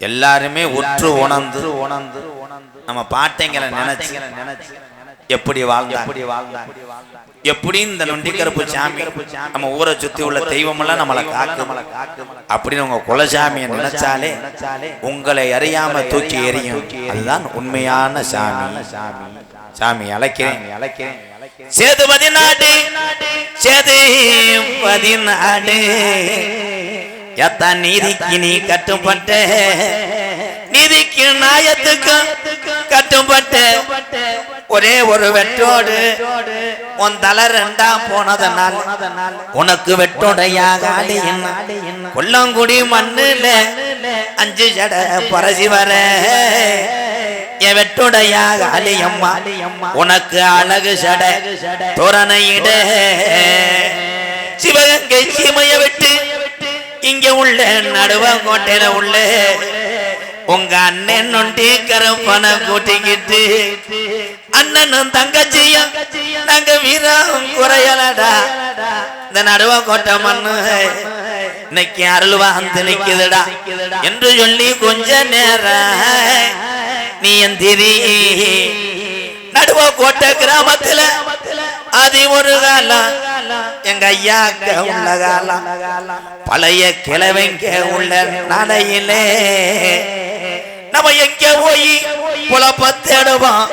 எல்லாருமே உற்று உணர்ந்து உணர்ந்து நம்ம பாட்டைங்களை நினைச்சு நினைச்சு எப்படி வாழ்ந்தா எப்படி வாழ்ந்தா எப்படி இந்த நொண்டிக்கருப்பு சாமி நம்ம ஊரை சுத்தி உள்ள தெய்வம் எல்லாம் நம்மளை காக்கும் அப்படின்னு உங்க குலசாமியை நினைச்சாலே உங்களை அறியாம தூக்கி எறியும். அதுதான் உண்மையான சாமி. சாமி. அழைக்கிறேன். அழைக்கிறேன். சேதுபதி நாடு சேதுபதி நாடு எத்தா நீதிக்கு நீ கட்டுப்பட்ட? நீதிக்கு நாயத்துக்கு கட்டுப்பட்ட? ஒரே ஒரு வெற்றோடு உன் தலை ரெண்டா போனதனால் உனக்கு வெட்டோடையாக கொல்லங்குடி மண்ணுல அஞ்சு ஜட பரசி வர. என் வெட்டுடையாக அலியம்மா உனக்கு அழகு சட தோரணையிட. சிவகங்கை சீமைய விட்டு இங்க உள்ள நடுவங்கோட்டையில உள்ள. உங்க அண்ணன் நொண்டி கருப்பனை கூட்டிக்கிட்டு அண்ணனும் தங்கச்சியும் நாங்க வீரம் குறையலடா. இந்த நடுவங்கோட்டை மண்ணு இன்னைக்கு அருள் வந்து நிக்குதுடா. என்று சொல்லி கொஞ்ச நேரம் நீ எந்திரி. நடுவ கோட்டை கிராமத்துல அது ஒரு காலம் எங்க ஐயா உள்ள காலம் பழைய கிழவங்க உள்ள நடையிலே நம்ம எங்க போய்? குழப்ப தேடுவோம்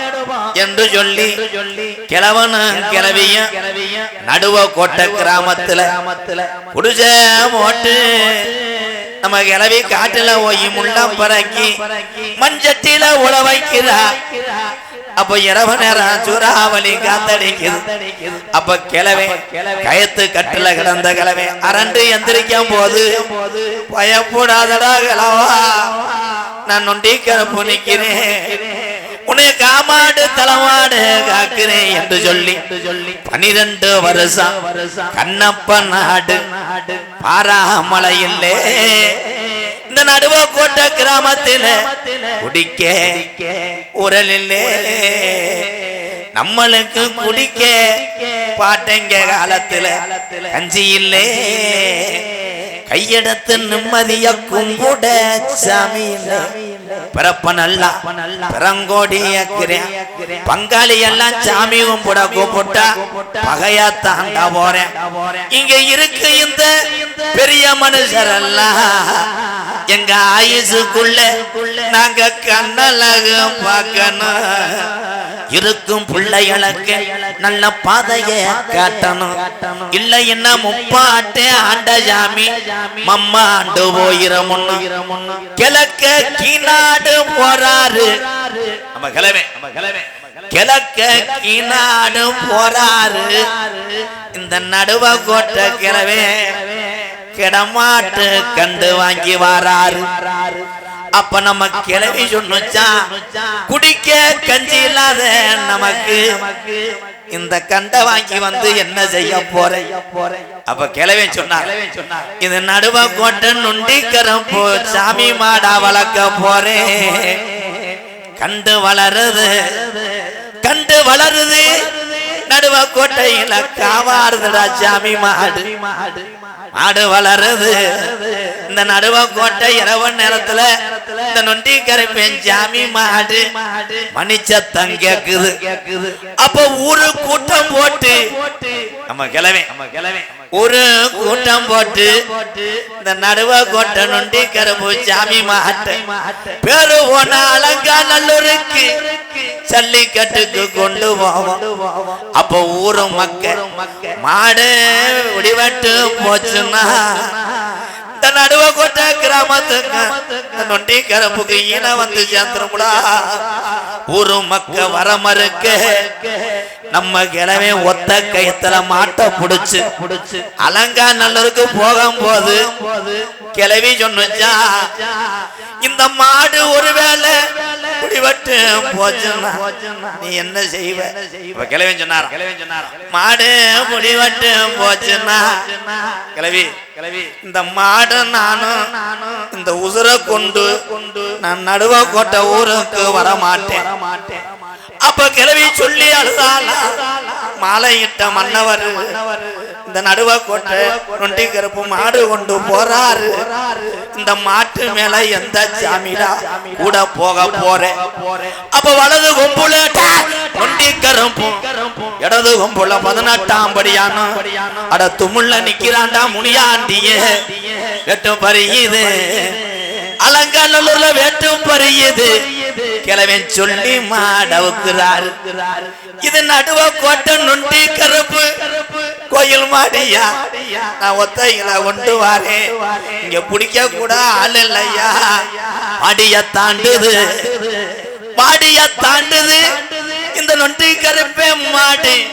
என்று சொல்லி கிழவனும் கிளவியும் நடுவ கோட்டை கிராமத்துல குடிச மோட்டு நம்ம கிளவி காட்டுல போய் முள்ளம் பறக்கி மஞ்சட்டில உழ வைக்கிறா. அப்ப இரவு நேரம் சூறாவளி காத்தடிக்குது. அப்ப கிழவே கயத்து கட்டுல கிடந்த கிழவே அரண்டு எந்திரிக்கும் போது பயப்படாதடா கிழவா நான் நொண்டி கருப்பு நிக்கிறேன். உன்னை காமாடு தலமாடு காக்கிறேன் என்று சொல்லி பனிரெண்டு வருஷம் கண்ணப்ப நாடு பாராமலையில்லே இந்த நடுவ கோட்டை கிராமத்தில குடிக்க உரலில்லே நம்மளுக்கு குடிக்க பாட்டங்க காலத்துல கஞ்சி இல்லே. கையெடுத்து நிம்மதிய கும்பிட சாமி இல்ல. பிறப்ப நல்லா பிறங்கோடியக்கிறேன் பங்காளி எல்லாம் சாமி கும்பிட கூப்பிட்டா பகையா தாண்டா போறேன். இங்க இருக்கு இந்த பெரிய மனுஷர் எல்லாம் எங்க ஆயுசுக்குள்ள நாங்க கண்ணழகு பார்க்கணும். இருக்கும் பிள்ளைகளுக்கு நல்ல பாதைய காட்டணும். இல்ல என்ன முப்பாட்டு ஆண்ட ஜாமி மம்மா ஆண்டு போயிரம் கிழக்க கீநாடு போறாரு. நம்ம கிழமை கிழக்க கீநாடு போறாரு. இந்த நடுவ கோட்டை கிழவே கிடமாட்டு கண்டு வாங்கி வாராரு. அப்ப நம்ம கிளவி சொன்னுச்சா குடிக்க கஞ்சி இல்லாத நமக்கு இந்த கண்டை வாங்கி வந்து என்ன செய்ய போறேன் அப்ப கிளவி சொன்னார். இது நடுவ கோட்டை நுண்டிக்கரம் போ சாமி மாடா வளர்க்க போறேன் கண்டு வளருது. கண்டு வளருது. நடுவ கோட்டையில காவாடுதுடா சாமி மாடு. மாடு மாடு வளருது. இந்த நடுவ கோட்டை இரவு நேரத்துல இந்த நொண்டி கரைப்பேன் சாமி மாடு மணிச்சத்தம் கேக்குது. அப்ப ஊரு கூட்டம் போட்டு நம்ம கிளவே நம்ம கிளவே ஒரு கூட்டம் போட்டு இந்த நடுவ கோட்டை நொண்டி கரும்பு சாமி மாட்டை. பேரு போன அலங்கா நல்லூருக்கு ஜல்லிக்கட்டுக்கு கொண்டு போவோம். அப்ப ஊரும் மக்க மாடு விடிவட்டு போச்சுன்னா இந்த நடுவ கோட்டை கிராமத்துக்கு இந்த நொண்டி கருப்புக்கு ஈன வந்து சேர்ந்துருமுடா. ஊரு மக்க வர மறுக்க நம்ம கிழமை ஒத்த கயத்துல மாட்ட புடிச்சு. புடிச்சு அலங்கா நல்லூருக்கு போகும்போது கிளவி சொன்னுச்சா இந்த மாடு ஒருவேளை குடிவட்டு போச்சுன்னா நீ என்ன செய்வ? இப்ப கிளவி சொன்னார் மாடு முடிவட்டு போச்சுன்னா கிளவி கிளவி இந்த மாடு நானும் இந்த உசுரை கொண்டு நான் நடுவ கோட்டை ஊருக்கு வர மாட்டேன் அப்ப கிளவி சொல்லி அழுதால மாலையிட்ட மன்னவர் இந்த நடுவ கோட்டை நொண்டி கருப்பு மாடு கொண்டு போறாரு. இந்த மாட்டு மேல எந்த சாமிடா கூட போக போறேன். அப்ப வலது கொம்புல நொண்டி கருப்பு. இடது கொம்புல பதினெட்டாம் படியான? அட துமுள்ள நிக்கிறான்டா முனியாண்டிய. வெட்டும் பறியுது. அலங்காநல்லூர்ல வெட்டும் பறியுது. கிழவன் சொல்லி மாடவுக்குறாரு இது நடுவ கோட்டை நொண்டி கருப்பு. கோயில் மாடியா? நான் ஒத்தையில கொண்டு வாரேன் இங்க பிடிக்க கூட ஆள் இல்லையா? மாடிய தாண்டுது. மாடிய தாண்டுது. இந்த நொண்டி கருப்பே மாடி.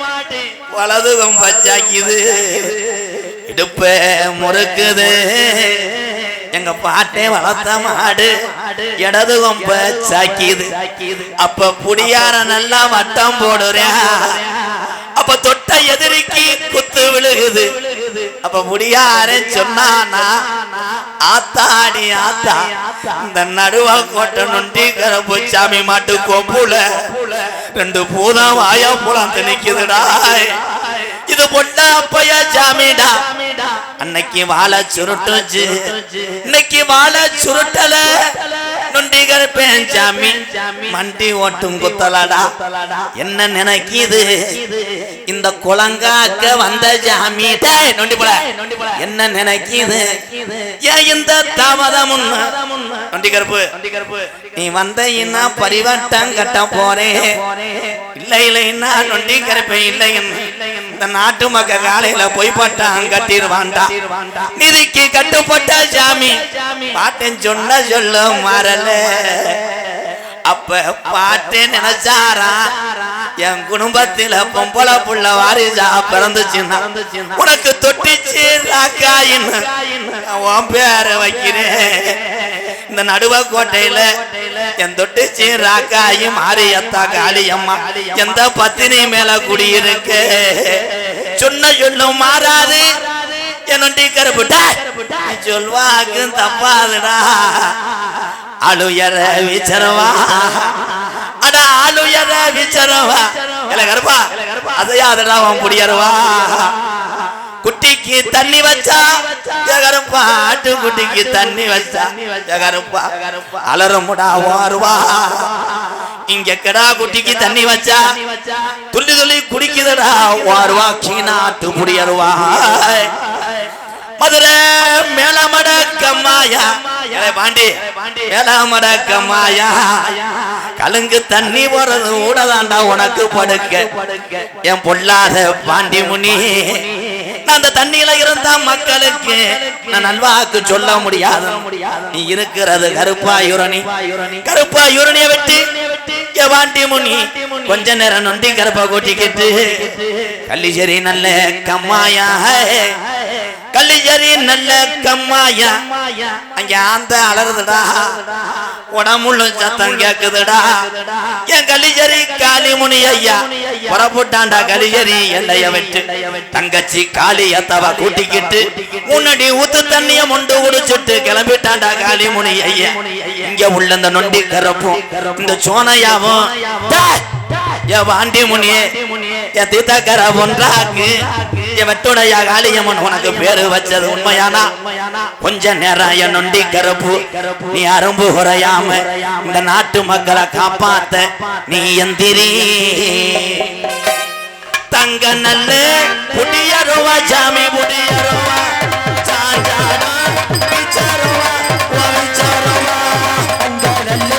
வலதுகம் பச்சாக்குது. இடுப்ப முறுக்குது. எங்க பாட்டே வளர்த்த மாடு. இடது கொம்ப சாக்கிது. அப்ப புடியார நல்லா வட்டம் போடுறேன் அப்ப தொட்ட எதிரிக்கு குத்து விழுகுது. அப்ப முடியாரன் சொன்னானா ஆத்தாடி ஆத்தா இந்த நடுவா கோட்டை நொண்டி கரப்பு சாமி மாட்டு கொப்புல ரெண்டு பூதம் வாயா புலந்து நிக்குதுடா இது பொண்ணா அப்பைய சாமிடா. அன்னைக்கு வாழை சுருட்டுச்சு. இன்னைக்கு வாழை சுருட்டல. நொண்டி கருப்பேன் சாமி மண்டி ஓட்டும் குத்தலடா. என்ன நினைக்குது? இந்த குளங்காக்க வந்த ஜாமி. டேய், நொண்டி போல என்ன நினைக்குது? ஏன் இந்த தாமதம் நொண்டி கருப்பு. நீ வந்த இன்னா பரிவட்டம் கட்ட போறேன் இல்ல இல்லைன்னா நொண்டி கருப்பேன் இல்லை இந்த நாட்டு மக்க காலையில போய் பட்டான் கட்டிடுவான்டா. நிதிக்கு கட்டுப்பட்ட சாமி பாட்டேன் சொன்ன சொல்ல மாறல அப்ப பாட்டு நினைச்சாரா? என் குடும்பத்தில பொம்பளை புள்ள வாரிசா பிறந்துச்சுன்னா உனக்கு தொட்டிச்சு ராக்காயின்னு உன் பேர வைக்கிறேன். இந்த நடுவ கோட்டையில என் தொட்டிச்சு ராக்காயி மாரியத்தா காளியம்மா. எந்த பத்தினி மேல குடியிருக்கு சொன்ன சொல்லும் மாறாது. என்னொண்டி கருப்புட்டா சொல்வாக்கு தப்பாதுடா. அழுயர விச்சரவா? அட ஆளுயர விச்சரவா? இல்ல கருப்பா அதையாதடா அவன் புடியருவா? குட்டிக்கு தண்ணி வச்சா ஜகருப்பா ஆட்டு குட்டிக்கு தண்ணி வச்சா ஜகருப்பா அலறமுடா வாருவா? இங்க கடா குட்டிக்கு தண்ணி வச்சா துள்ளி துள்ளி குடிக்குதடா வாருவா கீனாட்டு முடியருவா மதுரை மேலமட கம்மாயா ஏலே பாண்டி மேலமட கம்மாயா கலுங்கு தண்ணி போறது ஊடதாண்டா உனக்கு படுக்க. என் பொல்லாத பாண்டி முனி அந்த தண்ணியில இருந்தா மக்களுக்கு நான் நல்வாக்கு சொல்ல முடியாது. நீ இருக்கிறது கருப்பாயுரணி. கருப்பாயுரணிய வெட்டி வாண்டி பாண்டி முனி கொஞ்ச நேரம் நொண்டி கருப்பா கூட்டிக்கிட்டு கள்ளிச்சேரி நல்ல கம்மாயா. கள்ளிச்சேரி நல்ல கம்மாயா. அங்க ஆந்த அலறுதுடா. உடம்புள்ள சத்தம் கேக்குதுடா. என் கலிஜரி காளிமுனி ஐயா. புறப்பட்டாண்டா கலிஜரி எல்லைய விட்டு. தங்கச்சி காளி அத்தவ கூட்டிக்கிட்டு முன்னாடி ஊத்து தண்ணிய மொண்டு குடிச்சிட்டு கிளம்பிட்டாண்டா காளிமுனி ஐயா. இங்க உள்ள இந்த நொண்டி கரப்பும் இந்த சோனையாவும். என் வாண்டி முனியே என் தீத்தக்கர ஒன்றாக்கு என் வெட்டுடைய காளியம்மன் உனக்கு பேரு வச்சது உண்மையானா? கொஞ்ச நேரம் என் நொண்டி கருப்பு நீ அரும்பு குறையாம இந்த நாட்டு மக்களை காப்பாத்த நீ எந்திரி. தங்க நல்ல புடியருவா சாமி புடியருவா சாஞ்சாடா பிச்சருவா வவிச்சருவா இல்லி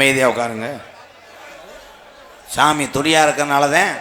அமைதியாக உட்காருங்க. சாமி துரியா இருக்கிறனால தான்